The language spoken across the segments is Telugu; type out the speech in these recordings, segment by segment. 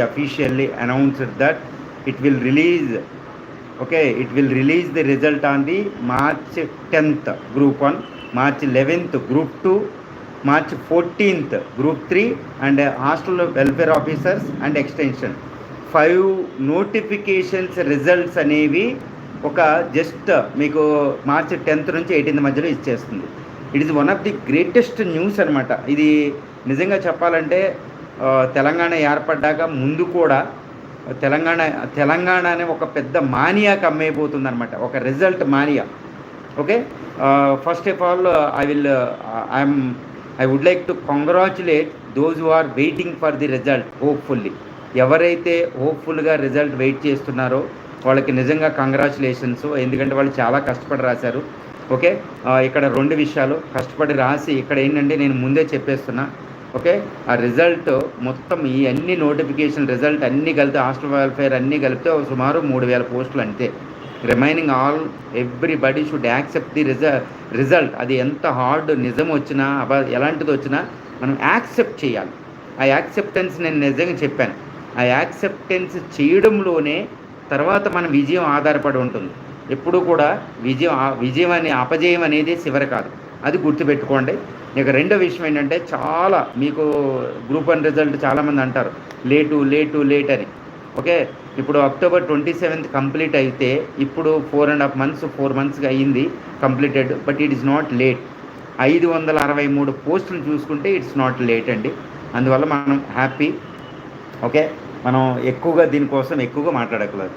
officially announced that it will release okay it will release the result on the march 10th group 1 march 11th group 2 march 14th group 3 and uh, hostel welfare officers and extension five notifications results అనేవి ఒక జస్ట్ మీకు మార్చి టెన్త్ నుంచి ఎయిటీన్త్ మధ్యలో ఇచ్చేస్తుంది it is one of the greatest news అనమాట ఇది నిజంగా చెప్పాలంటే ఆ, తెలంగాణ ఏర్పడ్డాక ముందు కూడా తెలంగాణ తెలంగాణ అనే ఒక పెద్ద మానియాకి అమ్మైపోతుంది అనమాట ఒక result mania. Okay first of all I will I'm I would like to congratulate those who are waiting for the result hopefully ఎవరైతే హోప్ఫుల్గా రిజల్ట్ వెయిట్ చేస్తున్నారో వాళ్ళకి నిజంగా కంగ్రాచులేషన్స్ ఎందుకంటే వాళ్ళు చాలా కష్టపడి రాశారు. ఓకే ఇక్కడ రెండు విషయాలు. కష్టపడి రాసి ఇక్కడ ఏంటంటే నేను ముందే చెప్పేస్తున్నా. ఓకే? ఆ రిజల్ట్ మొత్తం ఈ అన్ని నోటిఫికేషన్ రిజల్ట్ అన్నీ కలిపి హాస్టల్ వెల్ఫేర్ అన్నీ కలిపితే సుమారు మూడు వేల పోస్టులు అంతే. Remaining all everybody should accept the re result. అది ఎంత హార్డ్ నిజం వచ్చినా అబ ఎలాంటిది వచ్చినా మనం యాక్సెప్ట్ చేయాలి. ఆ యాక్సెప్టెన్స్ నేను నిజంగా చెప్పాను. ఆ యాక్సెప్టెన్స్ చేయడంలోనే తర్వాత మన విజయం ఆధారపడి ఉంటుంది. ఎప్పుడు కూడా విజయం విజయం అనే అపజయం అనేది చివరి కాదు. అది గుర్తుపెట్టుకోండి. ఇక రెండో విషయం ఏంటంటే చాలా మీకు గ్రూప్ వన్ రిజల్ట్ చాలామంది అంటారు. లేటు లేటు లేట్ అని. ఓకే? ఇప్పుడు అక్టోబర్ ట్వంటీ సెవెంత్ కంప్లీట్ అయితే ఇప్పుడు four and half months four మంత్స్గా అయ్యింది completed but it is not late ఐదు వందల అరవై మూడు పోస్టులు చూసుకుంటే ఇట్స్ నాట్ లేట్ అండి. అందువల్ల మనం హ్యాపీ ఓకే? మనం ఎక్కువగా దీనికోసం ఎక్కువగా మాట్లాడకూడదు.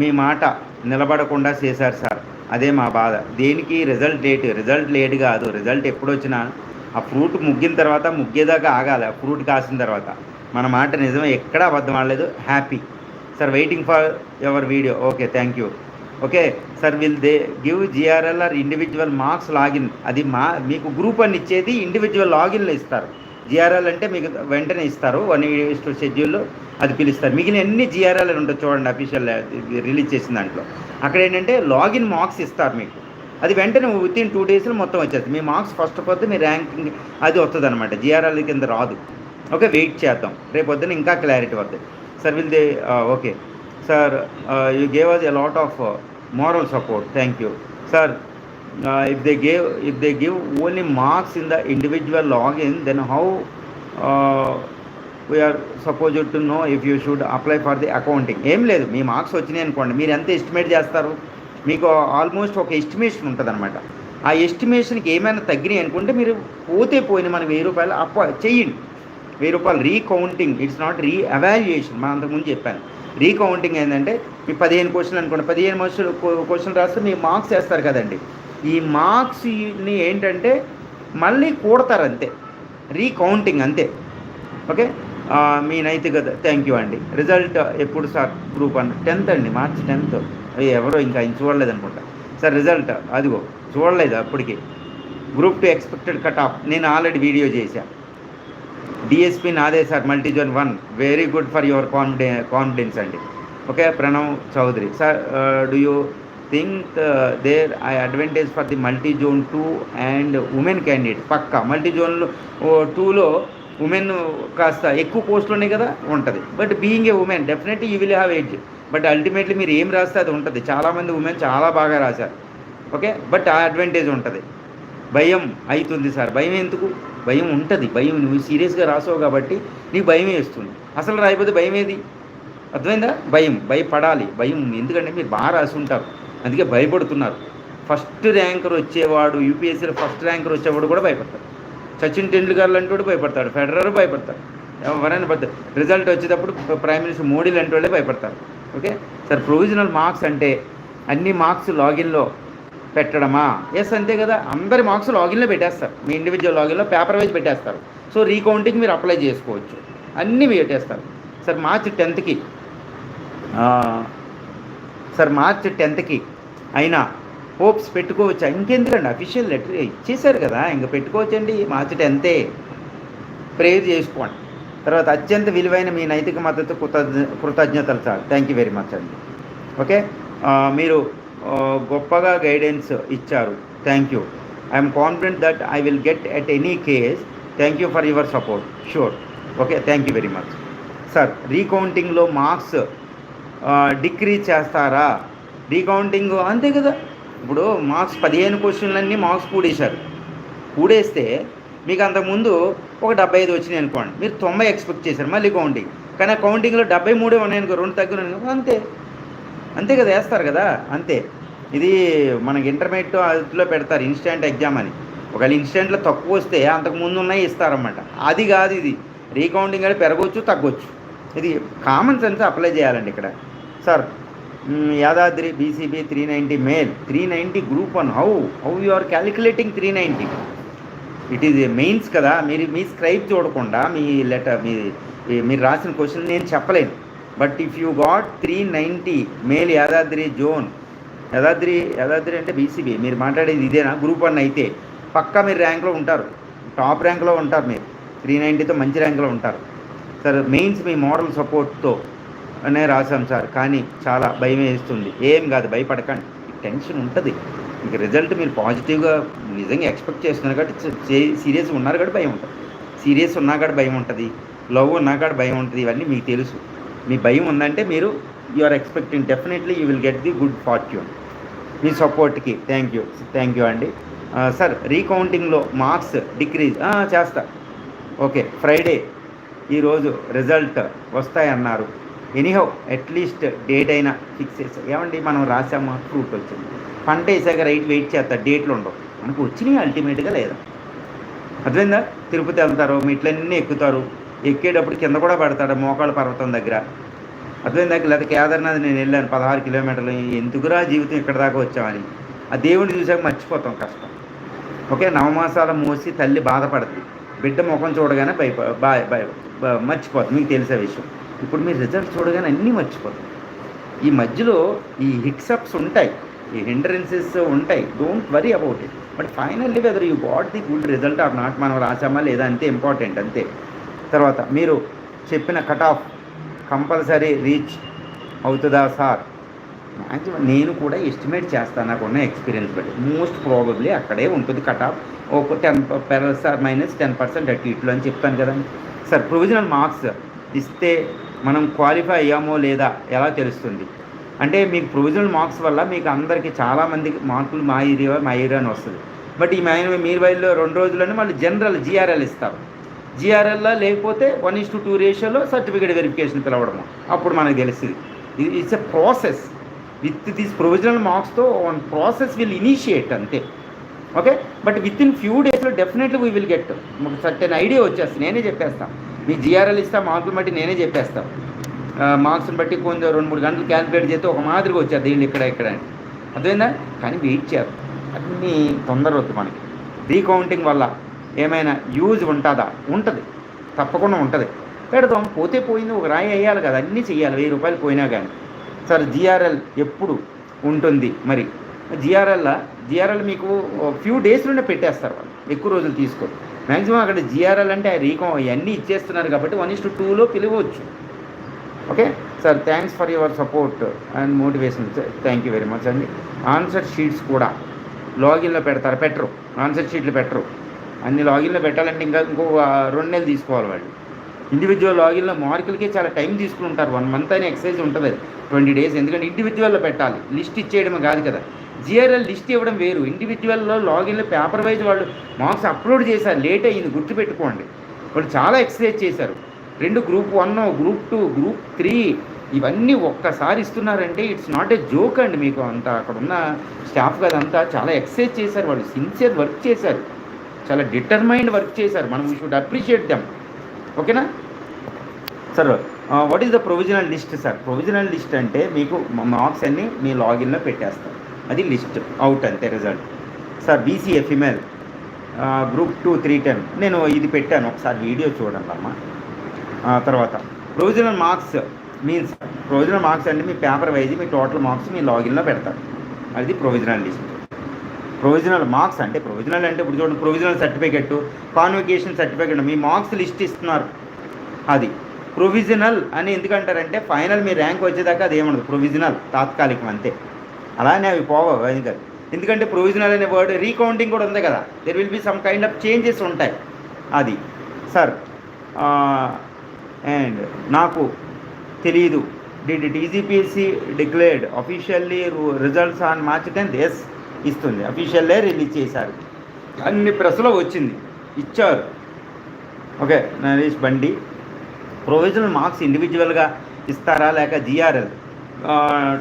మీ మాట నిలబడకుండా చేశారు సార్. అదే మా బాధ. దేనికి? రిజల్ట్ లేట్ రిజల్ట్ లేట్ కాదు. రిజల్ట్ ఎప్పుడు వచ్చినా ఆ ఫ్రూట్ ముగ్గిన తర్వాత ముగ్గేదాకా ఆగాలి. ఆ ఫ్రూట్ కాసిన తర్వాత. మన మాట నిజమే. ఎక్కడ అబద్ధం ఆడలేదు. Happy sir waiting for your video okay thank you okay sir will they give GRL or individual marks login అది మా మీకు గ్రూప్ అని ఇచ్చేది ఇండివిజువల్ లాగిన్లు ఇస్తారు. జిఆర్ఎల్ అంటే మీకు వెంటనే ఇస్తారు వన్ టు షెడ్యూల్లో అది పిలుస్తారు. మిగిలిన అన్ని జిఆర్ఎల్ అని ఉంటుంది చూడండి అఫీషియల్ రిలీజ్ చేసిన దాంట్లో. అక్కడ ఏంటంటే లాగిన్ మార్క్స్ ఇస్తారు మీకు. అది వెంటనే విత్ ఇన్ టూ డేస్లో మొత్తం వచ్చేస్తుంది. మీ మార్క్స్ ఫస్ట్ పొద్దు మీ ర్యాంకింగ్ అది వస్తుంది అనమాట జిఆర్ఎల్ కింద రాదు. ఓకే వెయిట్ చేద్దాం. రేపు పొద్దున ఇంకా క్లారిటీ వద్దు. Sir will they okay sir you gave us a lot of moral support thank you sir uh, if they gave if they give only marks in the individual login then how uh, we are supposed to know if you should apply for the accounting? ఏం లేదు. మీ మార్క్స్ వచ్చినాయి అనుకోండి. మీరు ఎంత ఎస్టిమేట్ చేస్తారు? మీకు ఆల్మోస్ట్ ఒక ఎస్టిమేషన్ ఉంటుంది అనమాట ఆ ఎస్టిమేషన్కి ఏమైనా తగ్గినాయి అనుకుంటే మీరు పోతే పోయిన మన వెయ్యి రూపాయలు అప్ప చెయ్యండి వెయ్యి రూపాయలు recounting it's not re evaluation మనం అంతకుముందు చెప్పాను. రీకౌంటింగ్ ఏంటంటే మీ పదిహేను క్వశ్చన్ అనుకోండి. పదిహేను క్వశ్చన్ క్వశ్చన్ రాస్తే మీ మార్క్స్ వేస్తారు కదండి. ఈ మార్క్స్ని ఏంటంటే మళ్ళీ కూడతారు అంతే రీకౌంటింగ్ అంతే. ఓకే? మీ నైతికత. థ్యాంక్ యూ అండి. రిజల్ట్ ఎప్పుడు సార్ గ్రూప్ అన్న? టెన్త్ అండి. March tenth. అవి ఎవరో ఇంకా ఆయన చూడలేదు అనుకుంటా సార్ రిజల్ట్ అదిగో చూడలేదు అప్పటికి. Group two expected cut off. నేను ఆల్రెడీ వీడియో చేశాను డిఎస్పి నాదే sir multi zone one. Very good for your confi confidence అండి. Okay? Pranav Chaudhary. Sir do you think there I advantage for the multi zone two and women candidate Pakka. Multi జోన్లో టూలో ఉమెన్ కాస్త ఎక్కువ పోస్టులు ఉన్నాయి కదా ఉంటుంది. But being a women definitely you will have edge but ultimately మీరు ఏం రాస్తే అది ఉంటుంది. చాలామంది ఉమెన్ చాలా బాగా రాశారు. ఓకే బట్ ఆ అడ్వాంటేజ్ ఉంటుంది. భయం అవుతుంది సార్. భయం ఎందుకు? భయం ఉంటుంది. భయం నువ్వు సీరియస్గా రాసావు కాబట్టి నీకు భయం వేస్తుంది. అసలు రాయకపోతే భయం ఏది? అర్థమైందా? భయం. భయపడాలి. భయం ఎందుకంటే మీరు బాగా రాసి ఉంటారు. అందుకే భయపడుతున్నారు. ఫస్ట్ ర్యాంకర్ వచ్చేవాడు యూపీఎస్సీలో ఫస్ట్ ర్యాంకర్ వచ్చేవాడు కూడా భయపడతాడు. సచిన్ టెండూల్కర్ లాంటి వాడు భయపడతాడు ఫెడరర్ భయపడతాడు. ఎవరైనా పడతారు రిజల్ట్ వచ్చేటప్పుడు ప్రైమ్ మినిస్టర్ మోడీ లాంటి వాళ్ళే భయపడతారు. ఓకే? సార్ ప్రొవిజనల్ మార్క్స్ అంటే అన్ని మార్క్స్ లాగిన్లో పెట్టడమా? ఎస్ అంతే కదా. అందరి మార్క్స్ లాగిన్లో పెట్టేస్తారు. మీ ఇండివిజువల్ లాగిన్లో పేపర్ వైజ్ పెట్టేస్తారు. సో రీకౌంటింగ్ మీరు అప్లై చేసుకోవచ్చు. అన్నీ పెట్టేస్తారు. సార్ మార్చి టెన్త్కి సార్ మార్చి టెన్త్కి అయినా హోప్స్ పెట్టుకోవచ్చా. ఇంకెందుకండి? అఫీషియల్ లెటర్ ఇచ్చేశారు కదా ఇంక పెట్టుకోవచ్చండి. మార్చి అంతే ప్రేయర్ చేసుకోండి. తర్వాత అత్యంత విలువైన మీ నైతిక మద్దతు కృతజ్ఞ కృతజ్ఞతలు sir. Thank you very much అండి. ఓకే? మీరు గొప్పగా గైడెన్స్ ఇచ్చారు. Thank you. I'm confident that I will get at any case. Thank you for your support. Sure. Okay? Thank you very much. Sir రీకౌంటింగ్లో marks decrease చేస్తారా? రీకౌంటింగ్ అంతే కదా. ఇప్పుడు మార్క్స్ పదిహేను క్వశ్చన్లన్నీ మార్క్స్ కూడేశారు. కూడేస్తే మీకు అంతకుముందు ఒక డెబ్బై ఐదు వచ్చినాయి అనుకోండి. మీరు తొంభై ఎక్స్పెక్ట్ చేశారు మళ్ళీ కౌంటింగ్. కానీ ఆ కౌంటింగ్లో డెబ్బై మూడే ఉన్నాయి అనుకో రెండు తగ్గిన అంతే. అంతే కదా వేస్తారు కదా అంతే. ఇది మనకి ఇంటర్మీడియట్ అదిలో పెడతారు ఇన్స్టెంట్ ఎగ్జామ్ అని. ఒకవేళ ఇన్స్టెంట్లో తక్కువ వస్తే అంతకు ముందు ఉన్నాయి ఇస్తారన్నమాట. అది కాదు ఇది. రీకౌంటింగ్ అని పెరగవచ్చు తగ్గొచ్చు. ఇది కామన్ సెన్స్ అప్లై చేయాలండి ఇక్కడ. Sir Yadadri BCB three ninety male. Three ninety group one. How? How you are calculating three ninety? It is mains కదా. మీరు మీ స్క్రైబ్ చూడకుండా మీ లెటర్ మీ మీరు రాసిన క్వశ్చన్ నేను చెప్పలేను. But if you got three ninety male Yadadri zone Yadadri Yadadri అంటే బీసీబీ. మీరు మాట్లాడేది ఇదేనా? గ్రూప్ వన్ అయితే. పక్కా మీరు ర్యాంక్లో ఉంటారు. టాప్ ర్యాంక్లో ఉంటారు మీరు. త్రీ నైంటీతో మంచి ర్యాంక్లో ఉంటారు. సరే మెయిన్స్ మీ మోడల్ సపోర్ట్తో. అనే రాశాం సార్. కానీ చాలా భయం వేస్తుంది. ఏం కాదు భయపడకండి. టెన్షన్ ఉంటుంది. ఇంక రిజల్ట్ మీరు పాజిటివ్గా నిజంగా ఎక్స్పెక్ట్ చేస్తున్నారు కాబట్టి సీరియస్ ఉన్నారు కాబట్టి భయం ఉంటుంది. సీరియస్ ఉన్నా కాడ భయం ఉంటుంది. లవ్ ఉన్నా కాడ భయం ఉంటుంది. ఇవన్నీ మీకు తెలుసు. మీ భయం ఉందంటే మీరు you are expecting definitely you will get the good fortune మీ సపోర్ట్కి. థ్యాంక్ యూ థ్యాంక్ యూ అండి. సార్ రీకౌంటింగ్లో మార్క్స్ డిక్రీజ్ చేస్తా. Okay Friday. ఈరోజు రిజల్ట్ వస్తాయన్నారు. ఎనీహౌ అట్లీస్ట్ డేట్ అయినా ఫిక్స్ చేస్తా. ఏమండి మనం రాసాము? ఫ్రూట్ వచ్చింది. పంట వేసాక రైట్ వెయిట్ చేస్తా. డేట్లు ఉండవు. మనకు వచ్చినాయి అల్టిమేట్గా లేదా? అర్థమైందా? తిరుపతి వెళ్తారు మెట్లన్నీ ఎక్కుతారు. ఎక్కేటప్పుడు కింద కూడా పడతాడు మోకాళ్ళ పర్వతం దగ్గర. అర్థమైందా? లేదా కేదార్నాథ్ నేను వెళ్ళాను పదహారు కిలోమీటర్లు. ఎందుకురా జీవితం ఇక్కడ దాకా వచ్చామని? ఆ దేవుడిని చూసాక మర్చిపోతాం కష్టం. ఓకే? నవమాసాల మోసి తల్లి బాధపడుతుంది. బిడ్డ ముఖం చూడగానే భయప భయ మర్చిపోతుంది. మీకు తెలిసే విషయం. ఇప్పుడు మీరు రిజల్ట్ చూడగానే అన్నీ మర్చిపోతాం. ఈ మధ్యలో ఈ హిక్సప్స్ ఉంటాయి ఈ హిండరెన్సెస్ ఉంటాయి don't worry about it. But finally whether you got the good result or not మనం రాసామా లేదా అంతే ఇంపార్టెంట్ అంతే. తర్వాత మీరు చెప్పిన కట్ ఆఫ్ కంపల్సరీ రీచ్ అవుతుందా సార్? మ్యాక్సిమం నేను కూడా ఎస్టిమేట్ చేస్తాను నాకున్న ఎక్స్పీరియన్స్ బట్టి. మోస్ట్ ప్రాబబ్లీ అక్కడే ఉంటుంది కట్ ఆఫ్. ఒక ten per sir minus ten percent అటు ఇట్లు అని చెప్తాను కదండి. సార్ ప్రొవిజనల్ మార్క్స్ ఇస్తే మనం క్వాలిఫై అయ్యామో లేదా ఎలా తెలుస్తుంది? అంటే మీకు ప్రొవిజనల్ మార్క్స్ వల్ల మీకు అందరికీ చాలామందికి మార్కులు మా ఏరియా మా ఏరియా అని వస్తుంది. బట్ ఈ మైన మీరు వైల్లో రెండు రోజుల్లోనే మళ్ళీ జనరల్ జిఆర్ఎల్ ఇస్తారు. జిఆర్ఎల్లో లేకపోతే వన్ ఇస్ టు టూ రేషియోలో సర్టిఫికేట్ వెరిఫికేషన్ పిలవడము. అప్పుడు మనకు తెలిసింది it's a process with these provisional మార్క్స్తో one process will initiate అంతే. Okay but with in few డేస్లో డెఫినెట్లీ వీ విల్ గెట్ ఒక సర్టెన్ ఐడియా వచ్చేస్తుంది. నేనే చెప్పేస్తాను. మీ జిఆర్ఎల్ ఇస్తా మార్కులు బట్టి నేనే చెప్పేస్తాను మార్క్స్ని బట్టి కొంచెం రెండు మూడు గంటలు క్యాలిక్యులేట్ చేస్తే ఒక మాదిరిగా వచ్చేది దీన్ని ఇక్కడ ఇక్కడ అని. అర్థమైందా? కానీ వెయిట్ చేయాలి. అన్నీ తొందర వద్దు మనకి. రీకౌంటింగ్ వల్ల ఏమైనా యూజ్ ఉంటుందా? ఉంటుంది. తప్పకుండా ఉంటుంది. పెడదాం. పోతే పోయింది ఒక రాయి వేయాలి కదా. అన్నీ చేయాలి వెయ్యి రూపాయలు పోయినా కానీ సార్ జిఆర్ఎల్ ఎప్పుడు ఉంటుంది మరి? జిఆర్ఎల్ జిఆర్ఎల్ మీకు ఫ్యూ డేస్లోనే పెట్టేస్తారు వాళ్ళు. ఎక్కువ రోజులు తీసుకోరు. మ్యాక్సిమం అక్కడ జిఆర్ఎల్ అంటే ఆ రీకౌ అవన్నీ ఇచ్చేస్తున్నారు కాబట్టి వన్ ఇస్ టు టూలో పిలవచ్చు. Okay sir thanks for your support and motivation thank you very much అండి ఆన్సర్ షీట్స్ కూడా లాగిన్లో పెడతారు. పెట్టరు. ఆన్సర్ షీట్లు పెట్టరు. అన్ని లాగిన్లో పెట్టాలంటే ఇంకా ఇంకో రెండు నెలలు తీసుకోవాలి వాళ్ళు. ఇండివిజువల్ లాగిన్లో మార్కులకే చాలా టైం తీసుకుంటారు. వన్ మంత్ అయిన ఎక్సైజ్ ఉంటుంది అది. ట్వంటీ డేస్ ఎందుకంటే ఇండివిజువల్లో పెట్టాలి. లిస్ట్ ఇచ్చేయడమే కాదు కదా. జిఆర్ఎల్ లిస్ట్ ఇవ్వడం వేరు. ఇండివిజువల్లో లాగిన్లో పేపర్ వైజ్ వాళ్ళు మార్క్స్ అప్లోడ్ చేశారు. లేట్ అయ్యింది. గుర్తుపెట్టుకోండి. వాళ్ళు చాలా ఎక్సర్సైజ్ చేశారు. రెండు group one group two group three ఇవన్నీ ఒక్కసారి ఇస్తున్నారంటే ఇట్స్ నాట్ ఏ జోక్ అండి మీకు. అంతా అక్కడ ఉన్న స్టాఫ్ కదంతా చాలా ఎక్సర్సైజ్ చేశారు. వాళ్ళు సిన్సియర్ వర్క్ చేశారు. చాలా డిటర్మైన్డ్ వర్క్ చేశారు. మనం వీ షుడ్ అప్రిషియేట్ దెమ్ ఓకేనా sir what is the provisional list sir provisional list అంటే మీకు మార్క్స్ అన్నీ మీ లాగిన్లో పెట్టేస్తారు. అది లిస్ట్ అవుట్ అంతే result sir BC female group two three ten నేను ఇది పెట్టాను. ఒకసారి వీడియో చూడండి అమ్మా. తర్వాత provisional marks means provisional marks అంటే మీ పేపర్ వైజ్ మీ టోటల్ మార్క్స్ మీ లాగిన్లో పెడతారు. అది ప్రొవిజనల్ లిస్ట్ ప్రొవిజనల్ మార్క్స్ అంటే ప్రొవిజనల్ అంటే ఇప్పుడు చూడండి ప్రొవిజనల్ సర్టిఫికెట్ కాన్వకేషన్ సర్టిఫికెట్ మీ మార్క్స్ లిస్ట్ ఇస్తున్నారు. అది ప్రొవిజనల్ అని ఎందుకంటారంటే ఫైనల్ మీ ర్యాంక్ వచ్చేదాకా అది ఏమండదు. ప్రొవిజనల్ తాత్కాలికం అంతే. అలానే అవి పోవవు అది కాదు ఎందుకంటే ప్రొవిజనల్ అనే వర్డ్ రీకౌంటింగ్ కూడా ఉంది కదా. There will be some kind of changes ఉంటాయి. అది. సార్ అండ్ నాకు తెలియదు did TGPSC declared officially results on March tenth yes ఇస్తుంది. అఫీషియల్లే రిలీజ్ చేశారు. అన్ని ప్రెస్లో వచ్చింది. ఇచ్చారు. ఓకే నరేష్ బండి. ప్రొవిజనల్ మార్క్స్ ఇండివిజువల్గా ఇస్తారా లేక జిఆర్ఎల్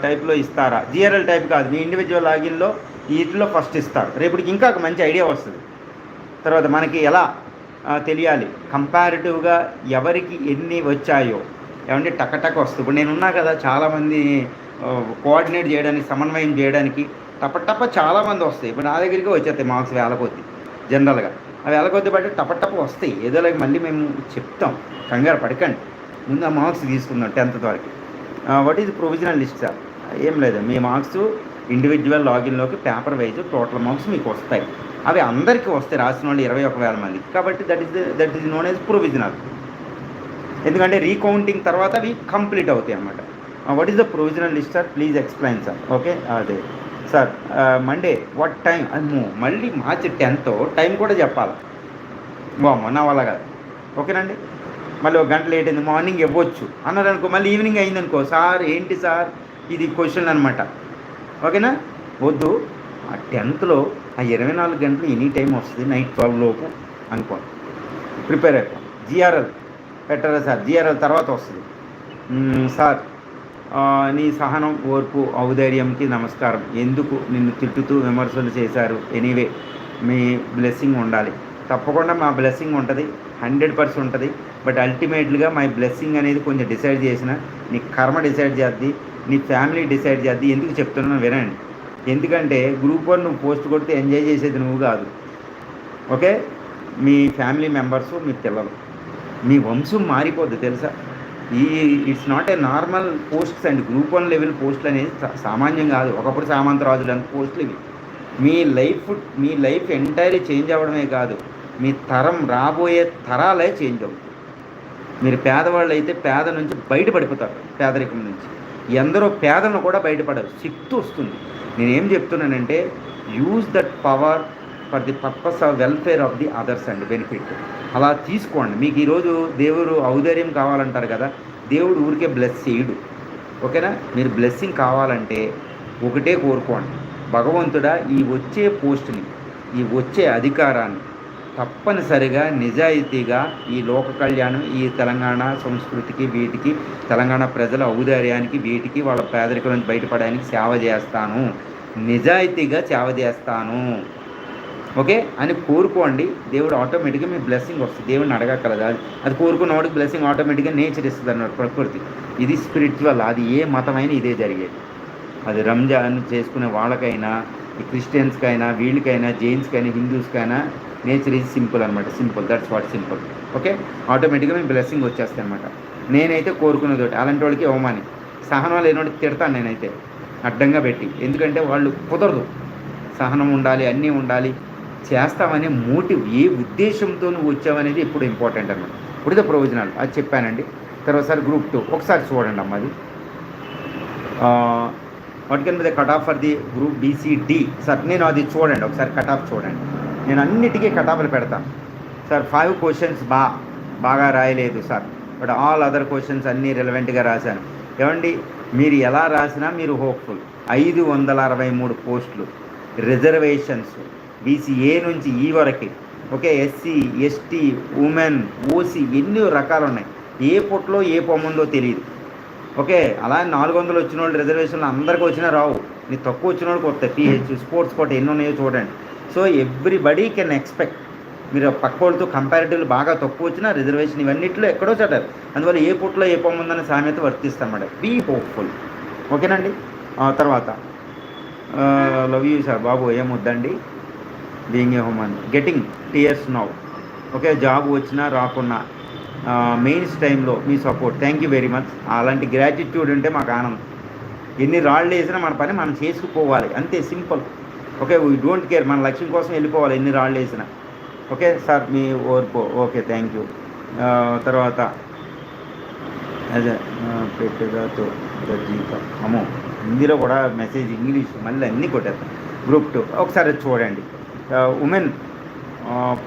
టైప్లో ఇస్తారా? జిఆర్ఎల్ టైప్ కాదు. మీ ఇండివిజువల్ లాగిన్లో వీటిలో ఫస్ట్ ఇస్తారు. రేపటికి ఇంకా ఒక మంచి ఐడియా వస్తుంది. తర్వాత మనకి ఎలా తెలియాలి. కంపారిటివ్గా ఎవరికి ఎన్ని వచ్చాయో. ఏమంటే టకటక వస్తుంది. ఇప్పుడు నేను ఉన్నా కదా చాలామంది కోఆర్డినేట్ చేయడానికి సమన్వయం చేయడానికి టపటప చాలామంది వస్తాయి. ఇప్పుడు నా దగ్గరికి వచ్చేస్తాయి మార్క్స్ వేల కొద్ది జనరల్గా ఆ వేల కొద్ది బట్టి టపటప వస్తాయి. ఏదో మళ్ళీ మేము చెప్తాం. కంగారు పడకండి. ముందు ఆ మార్క్స్ తీసుకుందాం టెన్త్ వరకు. What is provisional list sir ఏం లేదు. మీ మార్క్స్ ఇండివిజువల్ లాగిన్లోకి పేపర్ వైజ్ టోటల్ మార్క్స్ మీకు వస్తాయి. అవి అందరికీ వస్తాయి. రాసిన వాళ్ళు ఇరవై ఒక వేల మంది. కాబట్టి that is that is known as provisional ఎందుకంటే రీకౌంటింగ్ తర్వాత అవి కంప్లీట్ అవుతాయి అన్నమాట. What is the provisional list sir please explain sir okay అదే. సార్ మండే వాట్ టైం అమ్మో మళ్ళీ మార్చి టెన్త్ టైం కూడా చెప్పాలి? బామ్మ నా వల్ల కాదు. ఓకేనండి మళ్ళీ ఒక గంట లేట్ అయింది మార్నింగ్ ఇవ్వచ్చు. అన్నారు అనుకో మళ్ళీ ఈవినింగ్ అయింది అనుకో సార్ ఏంటి సార్? ఇది క్వశ్చన్ అనమాట ఓకేనా? వద్దు. ఆ టెన్త్లో ఆ ఇరవై నాలుగు గంటలు ఎనీ టైం వస్తుంది నైట్ ట్వెల్వ్ లోపు అనుకో. ప్రిపేర్ అయిపో. జిఆర్ఎల్ పెట్టరా సార్? జిఆర్ఎల్ తర్వాత వస్తుంది. సార్ నీ సహనం ఓర్పు ఔదార్యంకి నమస్కారం. ఎందుకు నిన్ను తిట్టుతూ విమర్శలు చేశారు? ఎనీవే మీ బ్లెస్సింగ్ ఉండాలి. తప్పకుండా మా బ్లెస్సింగ్ ఉంటుంది. హండ్రెడ్ పర్సెంట్ ఉంటుంది. బట్ అల్టిమేట్గా మై బ్లెస్సింగ్ అనేది కొంచెం డిసైడ్ చేసిన నీ కర్మ డిసైడ్ చేద్ది నీ ఫ్యామిలీ డిసైడ్ చేద్ది ఎందుకు చెప్తున్నాను వినండి. ఎందుకంటే గ్రూప్ వన్ నువ్వు పోస్ట్ కొడితే ఎంజాయ్ చేసేది నువ్వు కాదు. ఓకే? మీ ఫ్యామిలీ మెంబర్స్ మీ పిల్లలు. మీ వంశం మారిపోద్ది తెలుసా? ఈ it's not a normal posts and. Group one level పోస్టులు అనేది సామాన్యం కాదు. ఒకప్పుడు సామంతరాజులు అంత పోస్టులు ఇవి. మీ లైఫ్ మీ లైఫ్ ఎంటైర్లీ చేంజ్ అవ్వడమే కాదు. మీ తరం రాబోయే తరాలే చేంజ్ అవుతుంది మీరు పేదవాళ్ళు అయితే పేద నుంచి బయటపడిపోతారు పేదరికం నుంచి. ఎందరో పేదలను కూడా బయటపడరు శక్తి వస్తుంది. నేనేం చెప్తున్నానంటే use that power for the purpose of welfare of the others and benefit. అలా తీసుకోండి. మీకు ఈరోజు దేవుడు ఔదార్యం కావాలంటారు కదా దేవుడు ఊరికే బ్లెస్ చేయడు. ఓకేనా? మీరు బ్లెస్సింగ్ కావాలంటే ఒకటే కోరుకోండి. భగవంతుడా ఈ వచ్చే పోస్ట్ని ఈ వచ్చే అధికారాన్ని తప్పనిసరిగా నిజాయితీగా ఈ లోక కళ్యాణం ఈ తెలంగాణ సంస్కృతికి వీటికి తెలంగాణ ప్రజల ఔదార్యానికి వీటికి వాళ్ళ పేదరికం నుంచి బయటపడడానికి సేవ చేస్తాను. నిజాయితీగా సేవ చేస్తాను. ఓకే? అని కోరుకోండి. దేవుడు ఆటోమేటిక్గా మీ బ్లెస్సింగ్ వస్తుంది. దేవుడిని అడగక్కలదు అది అది కోరుకున్నవాడికి బ్లెస్సింగ్ ఆటోమేటిక్గా నేచర్ ఇస్తుంది అన్నమాట ప్రకృతి. ఇది స్పిరిచువల్ అది ఏ మతమైనా ఇదే జరిగేది. అది రంజాన్ చేసుకునే వాళ్ళకైనా ఈ క్రిస్టియన్స్కైనా వీళ్ళకైనా జైన్స్కైనా హిందూస్కైనా నేచర్ ఈజ్ సింపుల్ అనమాట simple. That's what simple okay ఆటోమేటిక్గా మీ బ్లెస్సింగ్ వచ్చేస్తాయి అనమాట నేనైతే కోరుకునేది ఒకటి. అలాంటి వాళ్ళకి అవమాని. సహనం లేనివాడికి తిడతాను నేనైతే. అడ్డంగా పెట్టి. ఎందుకంటే వాళ్ళు కుదరదు. సహనం ఉండాలి అన్నీ ఉండాలి. చేస్తామనే మోటివ్ ఏ ఉద్దేశంతో నువ్వు వచ్చావనేది ఇప్పుడు ఇంపార్టెంట్ అనమాట ఇప్పుడు ప్రయోజనాలు. అది చెప్పానండి. తర్వాత గ్రూప్ టూ ఒకసారి చూడండి అమ్మ అది. What can be the cut off for the group BCD sir నేను అది చూడండి. ఒకసారి కట్ ఆఫ్ చూడండి. నేను అన్నిటికీ కటాపులు పెడతాను సార్ ఫైవ్ క్వశ్చన్స్ బా బాగా రాయలేదు sir. But all other questions అన్నీ రిలవెంట్గా రాశాను. ఏమండి? మీరు ఎలా రాసినా మీరు హోప్ఫుల్ ఐదు వందల అరవై మూడు పోస్టులు. రిజర్వేషన్స్ బీసీఏ నుంచి e ఈ వరకు. Okay SC ST women OC ఎన్ని రకాలు ఉన్నాయి ఏ పొట్లో ఏ పొమ్ముందో తెలియదు ఓకే అలా నాలుగు వందలు వచ్చిన వాళ్ళు రిజర్వేషన్లు అందరికీ వచ్చినా రావు. నీ తక్కువ వచ్చిన వాళ్ళకి వస్తాయి పిహెచ్ స్పోర్ట్స్ కోట ఎన్ని ఉన్నాయో చూడండి. So everybody can expect. మీరు పక్క వాళ్ళతో కంపారిటివ్లు బాగా తక్కువ వచ్చినా రిజర్వేషన్ ఇవన్నిట్లో ఎక్కడో చట్టారు అందువల్ల ఏ పుట్లో ఏ పొమ్ముందనే సామెత వర్తిస్తామన్నమాట. బీ హోప్ఫుల్ ఓకేనండి? తర్వాత లవ్ యూ సార్ బాబు ఏమొద్దండి బీయింగ్ ఏ అని getting tears now okay job వచ్చినా రాకున్నా మెయిన్స్ టైంలో మీ support thank you very much అలాంటి గ్రాటిట్యూడ్ ఉంటే మాకు ఆనందం. ఎన్ని రాళ్ళు వేసినా మన పని మనం చేసుకుపోవాలి. అంతే simple. Okay we don't care మన లక్ష్యం కోసం వెళ్ళిపోవాలి ఎన్ని రాళ్ళు వేసినా. ఓకే సార్ మీ ఓర్పు. ఓకే థ్యాంక్ యూ తర్వాత అదే పెట్టేదాతో జీతం అమ్మో హిందీలో కూడా మెసేజ్ ఇంగ్లీష్ మళ్ళీ అన్నీ కొట్టేస్తాం. గ్రూప్ టూ ఒకసారి చూడండి. ఉమెన్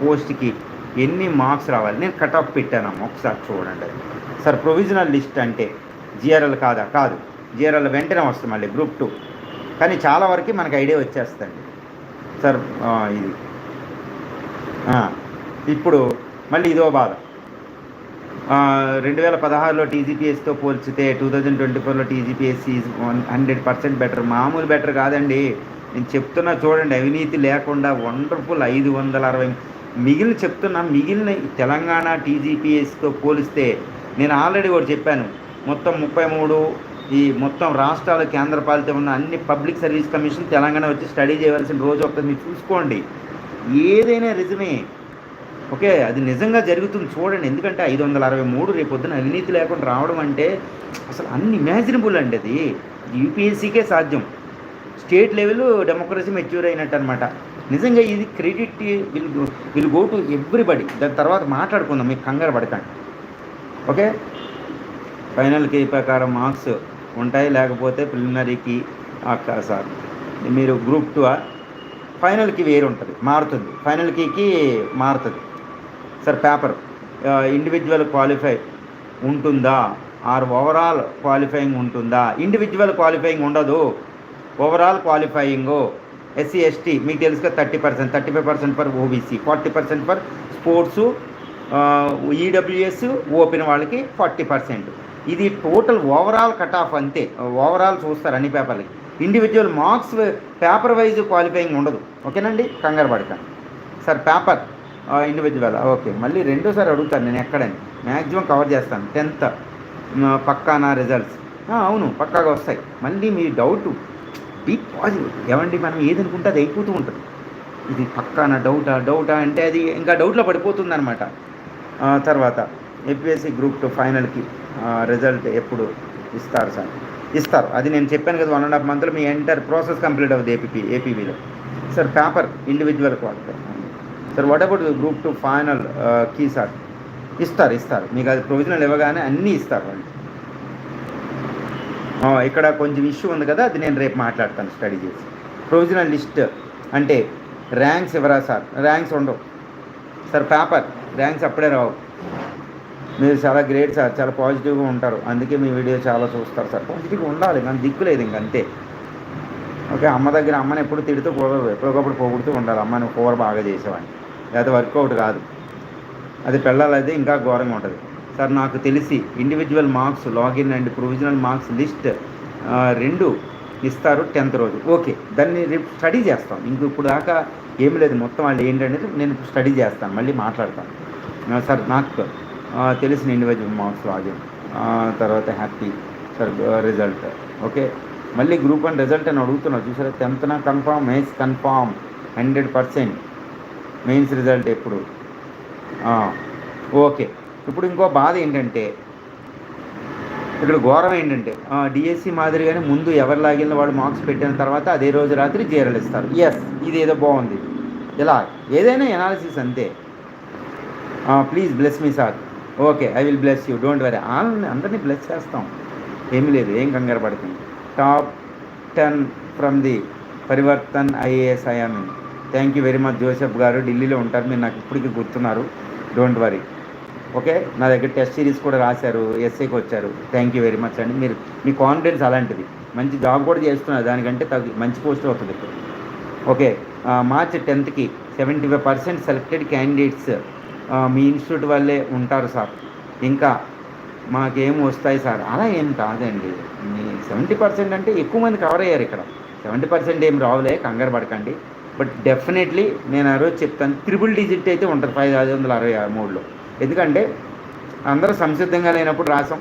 పోస్ట్కి ఎన్ని మార్క్స్ రావాలి? నేను కట్ ఆఫ్ పెట్టానమ్మా ఒకసారి చూడండి. అది సార్ ప్రొవిజనల్ లిస్ట్ అంటే జిఆర్ఎల్ కాదా? కాదు. జిఆర్ఎల్ వెంటనే వస్తుంది మళ్ళీ. గ్రూప్ టూ కానీ చాలా వరకు మనకు ఐడియా వచ్చేస్తుంది సార్ ఇది. ఇప్పుడు మళ్ళీ ఇదో బాధ. రెండు వేల పదహారులో టీజీపీఎస్తో పోల్చితే టూ థౌజండ్ ట్వంటీ ఫోర్లో TGPS is one hundred percent better. మామూలు బెటర్ కాదండి. నేను చెప్తున్నా చూడండి అవినీతి లేకుండా వండర్ఫుల్ ఐదు వందల అరవై మిగిలిన చెప్తున్నా మిగిలిన తెలంగాణ టీజీపీఎస్తో పోలిస్తే నేను ఆల్రెడీ ఒకటి చెప్పాను. మొత్తం ముప్పై మూడు ఈ మొత్తం రాష్ట్రాలు కేంద్రపాలిత ఉన్న అన్ని పబ్లిక్ సర్వీస్ కమిషన్ తెలంగాణ వచ్చి స్టడీ చేయవలసిన రోజు ఒకటి మీరు చూసుకోండి. ఏదైనా రిజమే ఓకే అది నిజంగా జరుగుతుంది చూడండి. ఎందుకంటే ఐదు వందల అరవై మూడు రేపొద్దున అవినీతి లేకుండా రావడం అంటే అసలు అన్ని ఇమాజినబుల్ అండి అది. యూపీఎస్సీకే సాధ్యం. స్టేట్ లెవెల్ డెమోక్రసీ మెచ్యూర్ అయినట్టు అనమాట నిజంగా ఇది credit will will go to everybody. దాని తర్వాత మాట్లాడుకుందాం మీకు కంగారు పడకండి. ఓకే? ఫైనల్కి ప్రకారం మార్క్స్ ఉంటాయి లేకపోతే ప్రిలిమినరీకి అక్క సార్? మీరు గ్రూప్ టూ ఫైనల్కి వేరు ఉంటుంది మారుతుంది. ఫైనల్ కీకి మారుతుంది. సార్ పేపర్ ఇండివిజువల్ క్వాలిఫై ఉంటుందా? ఆర్ ఓవరాల్ క్వాలిఫైయింగ్ ఉంటుందా? ఇండివిజువల్ క్వాలిఫైయింగ్ ఉండదు. ఓవరాల్ క్వాలిఫైయింగ్ ఎస్సీ ఎస్టీ మీకు తెలుసుగా thirty percent thirty five percent for OBC forty percent for sports EWS open వాళ్ళకి ఫార్టీ పర్సెంట్ ఇది టోటల్ ఓవరాల్ కట్ ఆఫ్ అంతే. ఓవరాల్ చూస్తారు అన్ని పేపర్లకి. Individual marks paper wise qualifying ఉండదు. ఓకేనండి? కంగారు పడకండి. Sir paper individual okay. మళ్ళీ రెండోసారి అడుగుతాను నేను ఎక్కడని. మ్యాక్సిమం కవర్ చేస్తాను. టెన్త్ పక్కానా రిజల్ట్స్ అవును పక్కాగా వస్తాయి. మళ్ళీ మీ డౌట్ బీ పాజిటివ్ ఏమండి మనం ఏది అనుకుంటే అది అయిపోతూ ఉంటుంది. ఇది పక్కాన డౌటా డౌటా అంటే అది ఇంకా డౌట్లో పడిపోతుంది అనమాట తర్వాత ఏపీఎస్సీ గ్రూప్ టూ ఫైనల్కి రిజల్ట్ ఎప్పుడు ఇస్తారు సార్? ఇస్తారు. అది నేను చెప్పాను కదా వన్ అండ్ హాఫ్ మంత్లో మీ ఎంటర్ ప్రాసెస్ కంప్లీట్ అవుతుంది APP ఏపీబీలో sir paper individual qualify sir what about group two final key sir ఇస్తారు ఇస్తారు. మీకు అది ప్రొవిజనల్ ఇవ్వగానే అన్నీ ఇస్తారు వాళ్ళు. ఇక్కడ కొంచెం ఇష్యూ ఉంది కదా అది నేను రేపు మాట్లాడతాను స్టడీ చేసి. ప్రొవిజనల్ లిస్ట్ అంటే ర్యాంక్స్ ఇవ్వరా సార్ ర్యాంక్స్ ఉండవు. సార్ పేపర్ ర్యాంక్స్ అప్పుడే రావు. మీరు చాలా గ్రేట్ సార్ చాలా పాజిటివ్గా ఉంటారు. అందుకే మీ వీడియో చాలా చూస్తారు సార్ పాజిటివ్గా ఉండాలి కానీ దిక్కు లేదు ఇంక అంతే. ఓకే అమ్మ దగ్గర అమ్మని ఎప్పుడు తిడుతూ కూడదు ఎప్పటికప్పుడు పోగొడుతూ ఉండాలి. అమ్మని కూర బాగా చేసేవాడిని. లేకపోతే వర్కౌట్ కాదు. అది పెళ్ళాలైతే ఇంకా ఘోరంగా ఉంటుంది. సార్ నాకు తెలిసి individual marks login and provisional marks list రెండు ఇస్తారు టెన్త్ రోజు. ఓకే దాన్ని రేపు స్టడీ చేస్తాం. ఇంక ఇప్పుడు దాకా ఏమి లేదు. మొత్తం వాళ్ళు ఏంటనేది నేను స్టడీ చేస్తాను. మళ్ళీ మాట్లాడతాను. సార్ నాకు తెలిసిన ఇండివిజువల్ మార్క్స్ లాగిన్ తర్వాత హ్యాపీ సార్ రిజల్ట్ ఓకే మళ్ళీ గ్రూప్ వన్ రిజల్ట్ అని అడుగుతున్నా చూసారా? టెన్త్న confirm mains confirm hundred percent mains result ఎప్పుడు? ఓకే ఇప్పుడు ఇంకో బాధ ఏంటంటే ఇక్కడ ఘోరం ఏంటంటే డిఎస్సి మాదిరిగానే ముందు ఎవరు లాగిన వాడు మార్క్స్ పెట్టిన తర్వాత అదే రోజు రాత్రి జీరలు ఇస్తారు. ఎస్ ఇది ఏదో బాగుంది. ఇలా ఏదైనా ఎనాలిసిస్ అంతే. Please bless me sir okay I will bless you don't worry అందరినీ బ్లెస్ చేస్తాం. ఏమీ లేదు ఏం కంగారు పడుతుంది top ten from the Parivartan IAS I'm thank you very much Joseph గారు. ఢిల్లీలో ఉంటారు మీరు నాకు ఇప్పటికీ గుర్తున్నారు. డోంట్ వరీ ఓకే నా దగ్గర టెస్ట్ సిరీస్ కూడా రాశారు ఎస్ఏకి వచ్చారు. థ్యాంక్ యూ వెరీ మచ్ అండి. మీరు మీ కాన్ఫిడెన్స్ అలాంటిది. మంచి జాబ్ కూడా చేస్తున్నారు. దానికంటే తగ్గి మంచి పోస్ట్ అవుతుంది ఇప్పుడు. Okay March టెన్త్కి seventy five percent selected candidates మీ ఇన్స్టిట్యూట్ వల్లే ఉంటారు సార్. ఇంకా మాకేం వస్తాయి సార్? అలా ఏం కాదండి. మీ సెవెంటీ పర్సెంట్ అంటే ఎక్కువ మంది కవర్ అయ్యారు ఇక్కడ. సెవెంటీ పర్సెంట్ ఏం రావులే కంగారు పడకండి. బట్ డెఫినెట్లీ నేను ఆ రోజు చెప్తాను త్రిబుల్ డిజిట్ అయితే ఉంటుంది ఫైవ్ ఐదు వందల అరవై మూడులో. ఎందుకంటే అందరూ సంసిద్ధంగా లేనప్పుడు రాసాం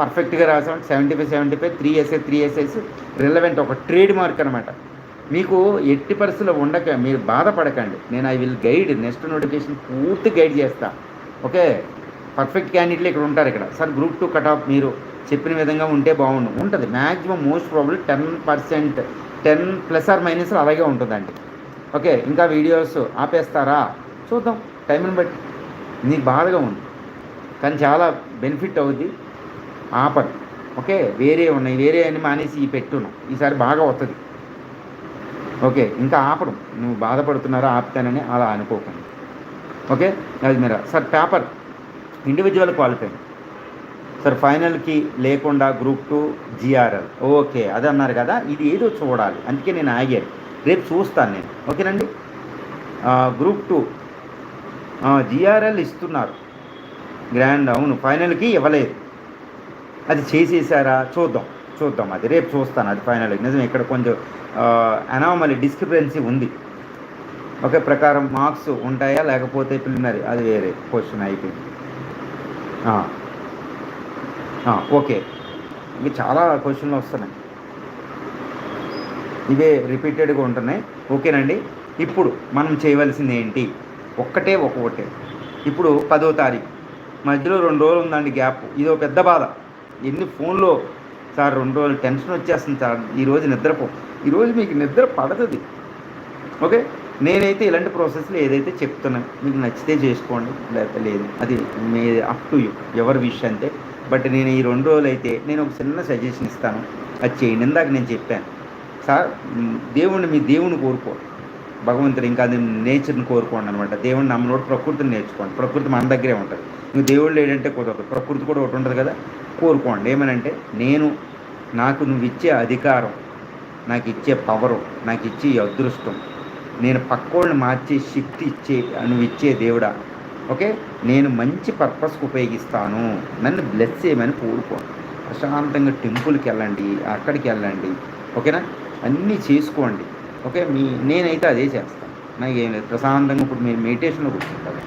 పర్ఫెక్ట్గా రాసాం. Seventy five seventy five three SA three SS relevant ఒక ట్రేడ్ మార్క్ అనమాట మీకు ఎట్టి పరిస్థితుల్లో ఉండక మీరు బాధపడకండి. నేను I will guide next notification పూర్తి గైడ్ చేస్తా. ఓకే? పర్ఫెక్ట్ క్యాండిడేట్లు ఇక్కడ ఉంటారు ఇక్కడ. Sir group two cut off మీరు చెప్పిన విధంగా ఉంటే బాగుండు. ఉంటుంది. Maximum most problem ten percent ten plus or minus అలాగే ఉంటుందండి. ఓకే? ఇంకా వీడియోస్ ఆపేస్తారా? చూద్దాం. టైంని బట్టి. నీకు బాధగా ఉంది. కానీ చాలా బెనిఫిట్ అవుద్ది. ఆపరు ఓకే? వేరే ఉన్నాయి. వేరే అని మానేసి ఈ పెట్టును. ఈసారి బాగా వస్తుంది ఓకే ఇంకా ఆపడం. నువ్వు బాధపడుతున్నారా ఆపుతానని అలా అనుకోకండి. ఓకే అది మీరు sir paper individual qualify sir ఫైనల్కి లేకుండా గ్రూప్ టూ జిఆర్ఎల్ ఓకే అది అన్నారు కదా ఇది ఏదో చూడాలి. అందుకే నేను ఆగాను. రేపు చూస్తాను నేను. ఓకేనండి? గ్రూప్ టూ జిఆర్ఎల్ ఇస్తున్నారు. గ్రాండ్ అవును. ఫైనల్కి ఇవ్వలేదు. అది చేసేసారా? చూద్దాం. చూద్దాం అది. రేపు చూస్తాను అది ఫైనల్ నిజం ఇక్కడ కొంచెం అనామలి డిస్క్రిపెన్సీ ఉంది. ఒకే ప్రకారం మార్క్స్ ఉంటాయా లేకపోతే ప్రిలిమినరీ అది వేరే క్వశ్చన్ అయిపోయింది. ఓకే. ఇవి చాలా క్వశ్చన్లు వస్తున్నాయి. ఇవే రిపీటెడ్గా ఉంటున్నాయి. ఓకేనండి? ఇప్పుడు మనం చేయవలసింది ఏంటి? ఒక్కటే ఒక్కొక్కటే. ఇప్పుడు పదో తారీఖు. మధ్యలో రెండు రోజులు ఉందండి గ్యాప్. ఇదో పెద్ద బాధ. ఎన్ని ఫోన్లో సార్ రెండు రోజులు టెన్షన్ వచ్చేస్తుంది సార్. ఈరోజు నిద్రపో. ఈరోజు మీకు నిద్ర పడుతుంది. ఓకే? నేనైతే ఇలాంటి ప్రాసెస్లో ఏదైతే చెప్తున్నాను మీకు నచ్చితే చేసుకోండి లేకపోతే లేదు. అది మీ అప్ టు యూ ఎవరి విష్ అంతే బట్ నేను ఈ రెండు రోజులు అయితే నేను ఒక చిన్న సజెషన్ ఇస్తాను. అది చేయండి. ఇందాక నేను చెప్పాను. సార్ దేవుణ్ణి మీ దేవుని కోరుకో భగవంతుడు ఇంకా అది నేచర్ని కోరుకోండి అనమాట దేవుడిని నమ్మనోడు ప్రకృతిని నేర్చుకోండి. ప్రకృతి మన దగ్గరే ఉంటుంది. ఇంకా దేవుడు లేడంటే కుదరదు. ప్రకృతి కూడా ఒకటి ఉంటుంది కదా? కోరుకోండి. ఏమనంటే నేను నాకు నువ్వు ఇచ్చే అధికారం నాకు ఇచ్చే పవరు నాకు ఇచ్చే అదృష్టం నేను పక్కోళ్ళని మార్చే శక్తి ఇచ్చే నువ్వు ఇచ్చే దేవుడా ఓకే? నేను మంచి పర్పస్కి ఉపయోగిస్తాను. నన్ను బ్లెస్ చేయమని కోరుకో ప్రశాంతంగా టెంపుల్కి వెళ్ళండి అక్కడికి వెళ్ళండి ఓకేనా? అన్నీ చేసుకోండి ఓకే? మీ నేనైతే అదే చేస్తాను. నాకు ఏం లేదు. ప్రశాంతంగా ఇప్పుడు మీరు మెడిటేషన్లో కూర్చుంటారు.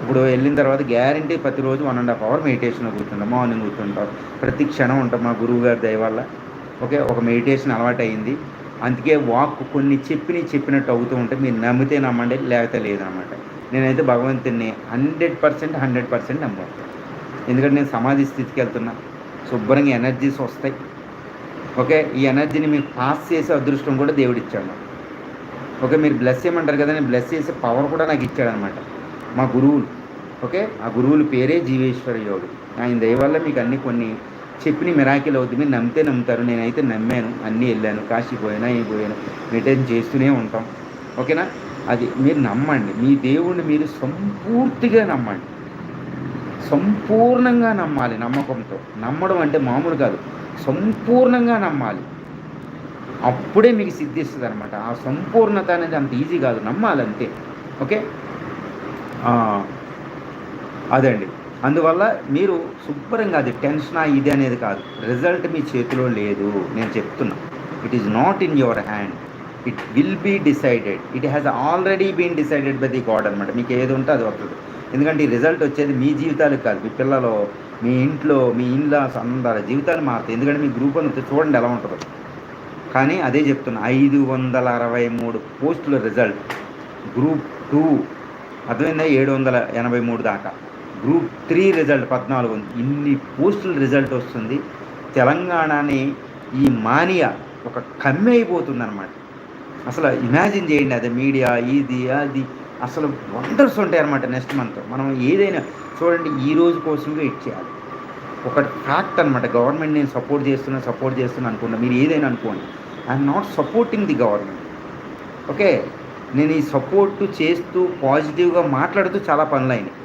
ఇప్పుడు వెళ్ళిన తర్వాత గ్యారంటీ ప్రతిరోజు వన్ అండ్ హాఫ్ అవర్ మెడిటేషన్లో కూర్చుంటాం. మార్నింగ్ కూర్చుంటాం. ప్రతి క్షణం ఉంటాం మా గురువు గారి దయ వల్ల. ఓకే ఒక మెడిటేషన్ అలవాటు అయింది అందుకే వాక్ కొన్ని చెప్పినవి చెప్పినట్టు అవుతూ ఉంటే మీరు నమ్మితే నమ్మండి లేకపోతే లేదనమాట. నేనైతే భగవంతుడిని హండ్రెడ్ పర్సెంట్ హండ్రెడ్ పర్సెంట్ నమ్మాను ఎందుకంటే నేను సమాధి స్థితికి వెళ్తున్నా. శుభ్రంగా ఎనర్జీస్ వస్తాయి. ఓకే ఈ ఎనర్జీని మీకు పాస్ చేసే అదృష్టం కూడా దేవుడు ఇచ్చాడు ఓకే మీరు బ్లెస్ చేయమంటారు కదా నేను బ్లెస్ చేసే పవర్ కూడా నాకు ఇచ్చాడనమాట. మా గురువులు. ఓకే? ఆ గురువుల పేరే జీవేశ్వర యోగి ఆయన దయవల్ల మీకు అన్ని కొన్ని చెప్పిన మిరాకిల్ అవుతుంది మీరు నమ్మితే నమ్ముతారు. నేనైతే నమ్మాను. అన్నీ వెళ్ళాను. కాశీ పోయినా ఏం పోయాను మెయింటైన్ చేస్తూనే ఉంటాం. ఓకేనా? అది మీరు నమ్మండి. మీ దేవుణ్ణి మీరు సంపూర్తిగా నమ్మండి. సంపూర్ణంగా నమ్మాలి నమ్మకంతో. నమ్మడం అంటే మామూలు కాదు. సంపూర్ణంగా నమ్మాలి. అప్పుడే మీకు సిద్ధిస్తుంది అనమాట ఆ సంపూర్ణత అనేది అంత ఈజీ కాదు. నమ్మాలి అంతే ఓకే? అదండి అందువల్ల మీరు శుభ్రంగా అది టెన్షన్ ఇది అనేది కాదు. రిజల్ట్ మీ చేతిలో లేదు. నేను చెప్తున్నా. It is not in your hand it will be decided it has already been decided by the god అనమాట మీకు ఏది ఉంటే అది వస్తుంది. ఎందుకంటే ఈ రిజల్ట్ వచ్చేది మీ జీవితాలకు కాదు. మీ పిల్లలు మీ ఇంట్లో మీ ఇన్లాస్ అందరి జీవితాలు మారుతాయి. ఎందుకంటే మీ గ్రూప్ అని చూడండి ఎలా ఉంటుందో. కానీ అదే చెప్తున్నా. ఐదు వందల అరవై మూడు పోస్టుల రిజల్ట్. గ్రూప్ టూ అర్థమైందా? ఏడు వందల ఎనభై మూడు దాకా. గ్రూప్ త్రీ రిజల్ట్ పద్నాలుగు ఉంది. ఇన్ని పోస్టుల రిజల్ట్ వస్తుంది. తెలంగాణని ఈ మానియా ఒక కమ్మి అయిపోతుంది అనమాట అసలు ఇమాజిన్ చేయండి అదే మీడియా ఇది అది. అసలు వండర్స్ ఉంటాయి అనమాట నెక్స్ట్ మంత్. మనం ఏదైనా చూడండి ఈ రోజు కోసం వెయిట్ చేయాలి. ఒక ఫ్యాక్ట్ అనమాట గవర్నమెంట్ నేను సపోర్ట్ చేస్తున్నా సపోర్ట్ చేస్తున్నా అనుకున్నా మీరు ఏదైనా అనుకోండి. I'm not supporting the government. Okay? నేను ఈ సపోర్ట్ చేస్తూ పాజిటివ్గా మాట్లాడుతూ చాలా పనులు అయినాయి.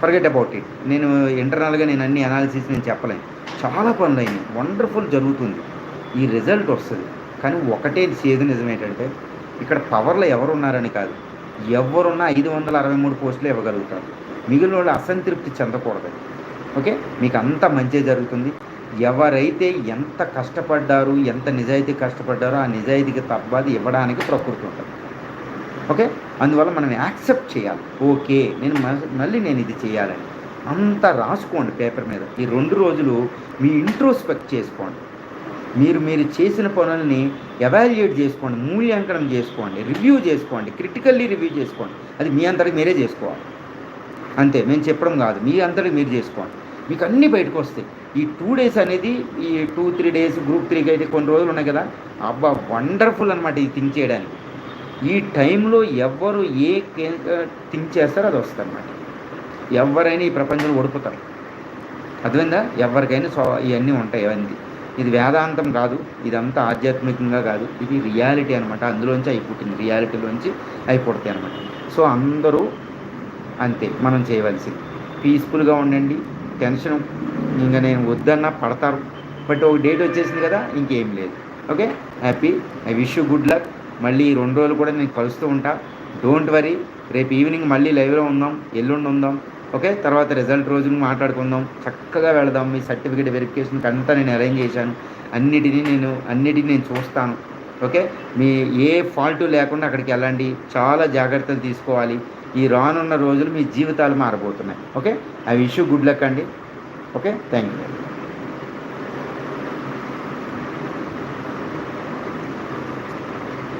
ఫర్గెట్ అబౌట్ ఇట్ నేను ఇంటర్నల్గా నేను అన్ని అనాలిసిస్ నేను చెప్పలేను. చాలా పనులు అయినాయి. వండర్ఫుల్ జరుగుతుంది. ఈ రిజల్ట్ వస్తుంది. కానీ ఒకటే చేదు నిజం ఏంటంటే ఇక్కడ పవర్లో ఎవరు ఉన్నారని కాదు. ఎవరున్నా ఐదు వందల అరవై మూడు పోస్టులు ఇవ్వగలుగుతారు. మిగిలిన వాళ్ళు అసంతృప్తి చెందకూడదు. ఓకే మీకు అంత మంచి జరుగుతుంది. ఎవరైతే ఎంత కష్టపడ్డారు ఎంత నిజాయితీ కష్టపడ్డారో ఆ నిజాయితీకి తప్పది ఇవ్వడానికి ప్రకృతి ఉంటుంది. ఓకే? అందువల్ల మనం యాక్సెప్ట్ చేయాలి. ఓకే నేను మ- మళ్ళీ నేను ఇది చేయాలని. అంతా రాసుకోండి పేపర్ మీద. ఈ రెండు రోజులు మీ ఇంట్రోస్పెక్ట్ చేసుకోండి. మీరు మీరు చేసిన పనులని ఎవాల్యుయేట్ చేసుకోండి మూల్యాంకనం చేసుకోండి రివ్యూ చేసుకోండి క్రిటికల్లీ రివ్యూ చేసుకోండి. అది మీ అంతటి మీరే చేసుకోవాలి. అంతే మేము చెప్పడం కాదు. మీ అంతటి మీరు చేసుకోండి. మీకు అన్నీ బయటకు వస్తాయి. ఈ టూ డేస్ అనేది ఈ టూ త్రీ డేస్ గ్రూప్ త్రీకి అయితే కొన్ని రోజులు ఉన్నాయి కదా. అబ్బా వండర్ఫుల్ అనమాట ఈ థింక్ చేయడానికి. ఈ టైంలో ఎవరు ఏ థింక్ చేస్తారో అది వస్తుంది ఎవరైనా ఈ ప్రపంచంలో ఓడిపోతారు. అర్థమైందా? ఎవరికైనా సో ఇవన్నీ ఉంటాయి అవన్నీ ఇది వేదాంతం కాదు ఇదంతా ఆధ్యాత్మికంగా కాదు ఇది రియాలిటీ అనమాట అందులోంచి అయిపోతుంది రియాలిటీలోంచి అయిపోతాయి అనమాట సో అందరూ అంతే మనం చేయవలసింది. పీస్ఫుల్గా ఉండండి టెన్షన్ ఇంకా నేను వద్దన్నా పడతారు. బట్ ఒక డేట్ వచ్చేసింది కదా ఇంకేం లేదు. Okay? Happy I wish you good luck. మళ్ళీ ఈ రెండు రోజులు కూడా నేను కలుస్తూ ఉంటా. డోంట్ వరీ రేపు ఈవినింగ్ మళ్ళీ లైవ్లో ఉందాం. ఎల్లుండి ఉందాం. ఓకే తర్వాత రిజల్ట్ రోజు మాట్లాడుకుందాం. చక్కగా వెళదాం. మీ సర్టిఫికేట్ వెరిఫికేషన్కి అంతా నేను అరేంజ్ చేశాను. అన్నిటినీ నేను అన్నిటిని నేను చూస్తాను. ఓకే మీ ఏ ఫాల్ట్ లేకుండా అక్కడికి వెళ్ళండి. చాలా జాగ్రత్తలు తీసుకోవాలి. ఈ రానున్న రోజులు మీ జీవితాలు మారబోతున్నాయి. Okay I wish you good luck అండి. Okay thank you